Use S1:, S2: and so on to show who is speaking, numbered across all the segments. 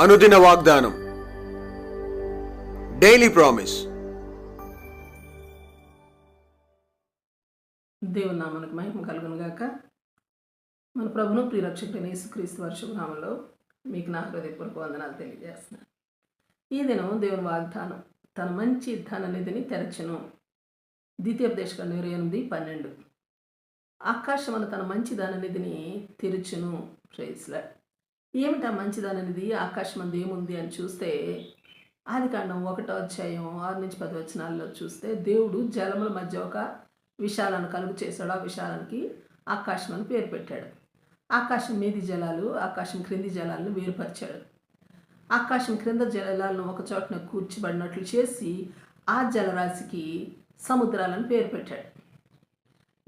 S1: అనుదిన వాగ్దానం. Daily promise
S2: దేవుని నామానికి మహిమ కలుగును గాక. మన ప్రభును ప్రియరక్షకుడైన యేసుక్రీస్తు వర్షనామంలో మీకు నా హృదయపూర్వక వందనాలు తెలియజేస్తున్నాను. ఈ దినం దేవుని వాగ్దానం తన మంచి ధన నిధిని తెరచను. ద్వితీయోపదేశకాండ ఇరవై ఎనిమిది పన్నెండు. ఆకాశం అని తన మంచి ధన నిధిని తెరుచును ప్రైజ్లాడ్ ఏమిటా మంచి ఆకాశం అందు ఏముంది అని చూస్తే ఆది కాండం ఒకటో అధ్యాయం ఆరు నుంచి పది వచనాల్లో చూస్తే దేవుడు జలముల మధ్య ఒక విశాలను కలుగు చేశాడు. ఆ విశాలానికి ఆకాశం అని పేరు పెట్టాడు. ఆకాశం మీది జలాలు ఆకాశం క్రింది జలాలను వేరుపరిచాడు. ఆకాశం క్రింద జలాలను ఒక చోటన కూర్చబడినట్లు చేసి ఆ జలరాశికి సముద్రాలను పేరు పెట్టాడు.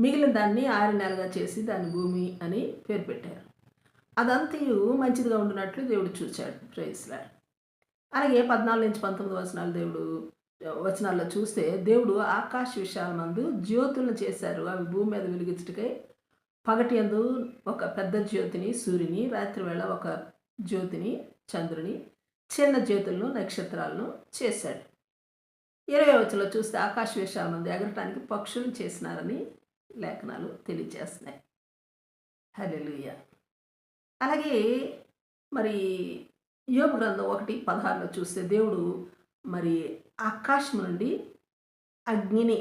S2: మిగిలిన దాన్ని ఆరు నెలగా చేసి దాని భూమి అని పేరు పెట్టారు. అదంతయు మంచిదిగా ఉండినట్లు దేవుడు చూశాడు ప్రైస్లా అలాగే పద్నాలుగు నుంచి పంతొమ్మిది వచనాలు దేవుడు వచనాల్లో చూస్తే దేవుడు ఆకాశ విషయాల మందు జ్యోతులను చేశారు. అవి భూమి మీద వెలిగించుటకై పగటి అందు ఒక పెద్ద జ్యోతిని సూర్యుని రాత్రివేళ ఒక జ్యోతిని చంద్రుని చిన్న జ్యోతులను నక్షత్రాలను చేశాడు. ఇరవై వచ్చలో చూస్తే ఆకాశ విషయాల మంది ఎగరటానికి పక్షులను చేసినారని లేఖనాలు తెలియజేస్తున్నాయి. హల్లెలూయా అలాగే మరి యోగ గ్రంథం ఒకటి పదహారులో చూస్తే దేవుడు మరి ఆకాశం నుండి అగ్నిని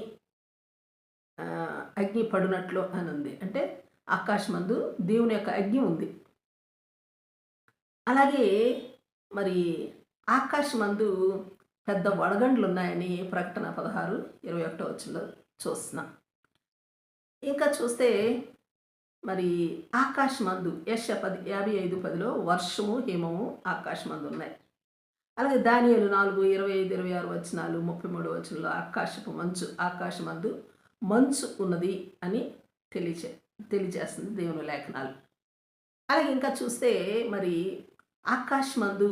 S2: అగ్ని పడినట్లు అని ఉంది. అంటే ఆకాశమందు దేవుని యొక్క అగ్ని ఉంది. అలాగే మరి ఆకాశమందు పెద్ద వడగండ్లు ఉన్నాయని ప్రకటన పదహారు ఇరవై ఒకటో వచ్చిలో చూస్తున్నాం. ఇంకా చూస్తే మరి ఆకాశమందు యశ పది యాభై ఐదు పదిలో వర్షము హిమము ఆకాశమందు ఉన్నాయి. అలాగే దానియలు నాలుగు ఇరవై ఐదు ఇరవై ఆరు వచనాలు ముప్పై మూడు వచనంలో ఆకాశపు మంచు ఆకాశమందు మంచు ఉన్నది అని తెలియచే తెలియజేస్తుంది దేవుని లేఖనాలు. అలాగే ఇంకా చూస్తే మరి ఆకాశమందు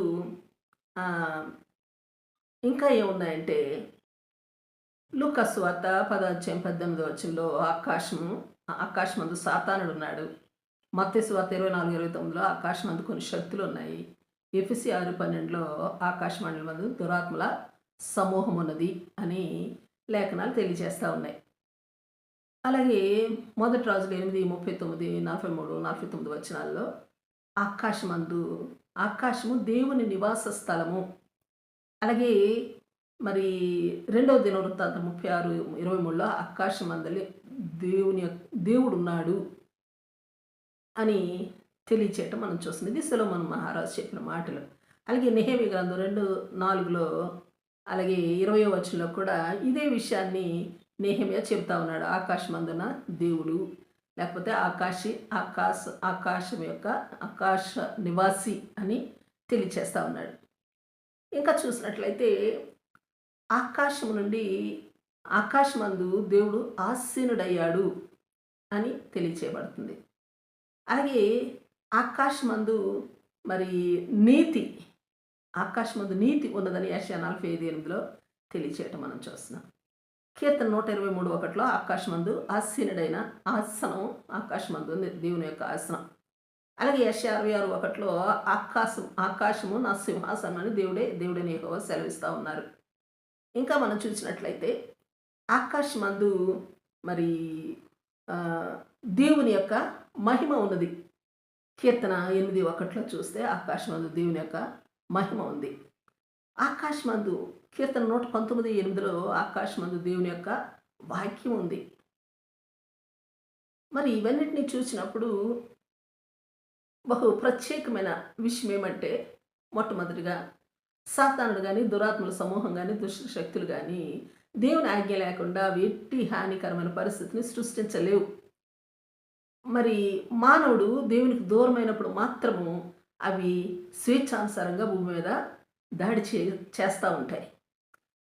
S2: ఇంకా ఏమున్నాయంటే లూకస్ వార్త పదాధ్యాయం పద్దెనిమిది వచ్చంలో ఆకాశము ఆకాశమందు సాతానుడు ఉన్నాడు మత్స్సు ఇరవై నాలుగు ఇరవై తొమ్మిదిలో ఆకాశమందు కొన్ని శక్తులు ఉన్నాయి ఎఫ్సి ఆరు పన్నెండులో ఆకాశమండలి మందు దురాత్మల సమూహం ఉన్నది అని లేఖనాలు తెలియజేస్తూ ఉన్నాయి. అలాగే మొదటి రోజులు ఎనిమిది ముప్పై తొమ్మిది నలభై మూడు నలభై తొమ్మిది వచనాల్లో ఆకాశమందు ఆకాశము దేవుని నివాస స్థలము. అలాగే మరి రెండవ దిన ముప్పై ఆరు ఇరవై మూడులో ఆకాశం అందలి దేవుని యొక్క- దేవుడు ఉన్నాడు అని తెలియచేయటం మనం చూస్తుంది ఇది మహారాజు చెప్పిన మాటలు. అలాగే నెహేమి గ్రంథం రెండు నాలుగులో అలాగే ఇరవయో వచనంలో కూడా ఇదే విషయాన్ని నేహమియా చెప్తా ఉన్నాడు. ఆకాశమందున దేవుడు లేకపోతే ఆకాశి ఆకాశ ఆకాశం యొక్క ఆకాశ నివాసి అని తెలియచేస్తా ఉన్నాడు. ఇంకా చూసినట్లయితే ఆకాశం నుండి ఆకాశమందు దేవుడు ఆసీనుడయ్యాడు అని తెలియచేయబడుతుంది. అలాగే ఆకాశమందు మరి నీతి ఆకాశమందు నీతి ఉన్నదని యశ నలభై ఐదు ఎనిమిదిలో తెలియచేయటం మనం చూస్తున్నాం. కీర్తన నూట ఇరవై మూడు ఒకటిలో ఆకాశమందు ఆసీనుడైన ఆసనం ఆకాశమందు ఉంది దేవుని యొక్క ఆసనం. అలాగే యశ అరవై ఆరు ఒకటిలో ఆకాశం ఆకాశము నా సింహాసనం అని దేవుడే దేవుడిని యెహోవా సెలవిస్తూ ఉన్నారు. ఇంకా మనం చూసినట్లయితే ఆకాశమందు మరి దేవుని యొక్క మహిమ ఉన్నది. కీర్తన ఎనిమిది ఒకటిలో చూస్తే ఆకాశమందు దేవుని యొక్క మహిమ ఉంది. ఆకాశమందు కీర్తన నూట పంతొమ్మిది ఎనిమిదిలో ఆకాశమందు దేవుని యొక్క వాక్యం ఉంది. మరి ఇవన్నిటిని చూసినప్పుడు బహు ప్రత్యేకమైన విషయం ఏమంటే మొట్టమొదటిగా సాతానుడు కానీ దురాత్మల సమూహం కానీ దుష్ట శక్తులు కానీ దేవుని ఆజ్ఞ లేకుండా ఎట్టి హానికరమైన పరిస్థితిని సృష్టించలేవు. మరి మానవుడు దేవునికి దూరమైనప్పుడు మాత్రము అవి స్వేచ్ఛానుసారంగా భూమి మీద దాడి చే చేస్తూ ఉంటాయి.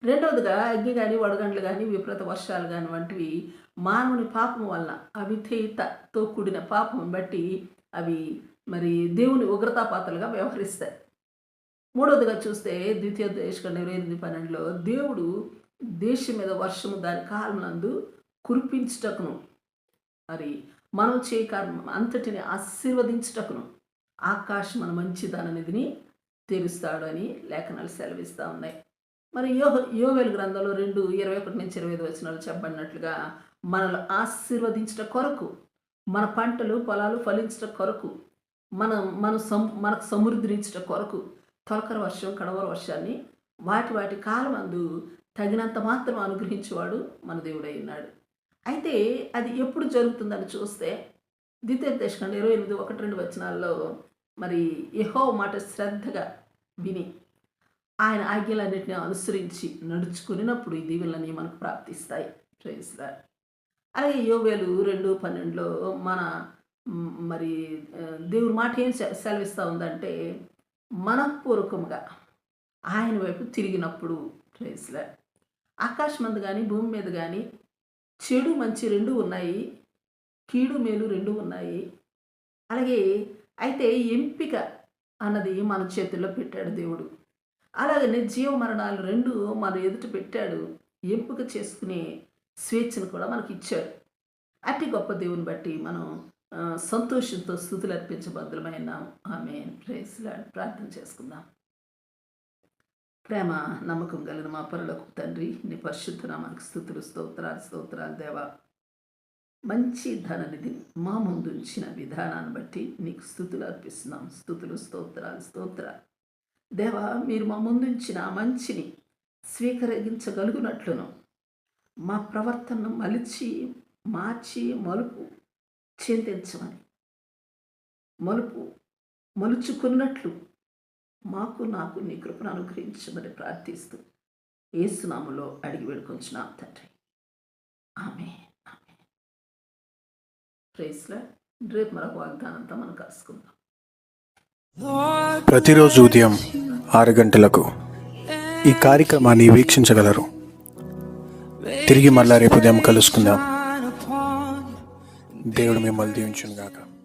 S2: రెండవదిగా అగ్ని కానీ వడగండ్లు కానీ విపరీత వర్షాలు కానీ వంటివి మానవుని పాపం వల్ల అవిధేయతతో కూడిన పాపం బట్టి అవి మరి దేవుని ఉగ్రతాపాతలుగా వ్యవహరిస్తాయి. మూడవదిగా చూస్తే ద్వితీయ దేశకండ ఇరవై ఎనిమిది పన్నెండులో దేవుడు దేశం మీద వర్షము దాని కాలమునందు కురిపించుటకును. మరి మనం చేయ కర్మ అంతటిని ఆశీర్వదించుటకును. ఆకాశం మన మంచి నిధిని తెరుస్తాడు అని లేఖనాలు సెలవిస్తూ ఉన్నాయి. మరి యో యోవేలు గ్రంథంలో రెండు ఇరవై ఒకటి నుంచి ఇరవై ఐదు వచనాలు చెప్పబడినట్లుగా మనల్ని ఆశీర్వదించట కొరకు మన పంటలు పొలాలు ఫలించట కొరకు మనం మన సం మనకు సమృద్ధించట కొరకు తొలకర వర్షం కడవర వర్షాన్ని వాటి వాటి కాలమందు తగినంత మాత్రం అనుగ్రహించేవాడు మన దేవుడై ఉన్నాడు. అయితే అది ఎప్పుడు జరుగుతుందని చూస్తే ద్వితీయ దేశకండ ఇరవై ఎనిమిది ఒకటి రెండు వచనాల్లో మరి యహో మాట శ్రద్ధగా విని ఆయన ఆజ్ఞలన్నింటినీ అనుసరించి నడుచుకున్నప్పుడు ఈ దీవెనలని మనకు ప్రాప్తిస్తాయి. ప్రేమిస్తారు అలాగే యోవేలు రెండు పన్నెండులో మన మరి దేవుడి మాట ఏం సెలవిస్తూ ఉందంటే మనపూర్వకముగా ఆయన వైపు తిరిగినప్పుడు ప్రేస్లే ఆకాశం మీద కానీ భూమి మీద కానీ చెడు మంచి రెండు ఉన్నాయి. కీడు మేలు రెండు ఉన్నాయి. అలాగే అయితే ఎంపిక అన్నది మన చేతుల్లో పెట్టాడు దేవుడు. అలాగనే జీవ మరణాలు రెండు మన ఎదుట పెట్టాడు. ఎంపిక చేసుకునే స్వేచ్ఛను కూడా మనకి ఇచ్చాడు. అతి గొప్ప దేవుని బట్టి మనం సంతోషంతో స్థుతులు అర్పించబద్దులమైన ఆమె ప్రేస్లాడ్ ప్రార్థన చేసుకుందాం. ప్రేమ నమ్మకం కలిగిన మా పరులకు తండ్రి నీ పరిశుద్ధ నామానికి స్థుతులు స్తోత్రాలు స్తోత్రాలు దేవా. మంచి ధననిధి మా ముందు ఉంచిన విధానాన్ని బట్టి నీకు స్థుతులు అర్పిస్తున్నాం. స్థుతులు స్తోత్రాలు స్తోత్రాలు. దేవా మీరు మా ముందుంచిన ఆ మంచిని స్వీకరించగలుగునట్లును. మా ప్రవర్తనను మలిచి మార్చి మలుపు చెందించమని మలుపు మలుచుకున్నట్లు మాకు నాకు నీ కృపను అనుగ్రహించమని ప్రార్థిస్తూ ఏసునాములో అడిగి వేడుకొంచిన తండ్రి. ఆమె ఆమె ప్రైస్లా రేపు మరొక వాగ్దానంతో మనం కలుసుకుందాం.
S1: ప్రతిరోజు ఉదయం ఆరు గంటలకు ఈ కార్యక్రమాన్ని వీక్షించగలరు. తిరిగి మళ్ళా రేపు ఉదయం కలుసుకుందాం. దేవుడు మిమ్మల్ని దీవించును గాక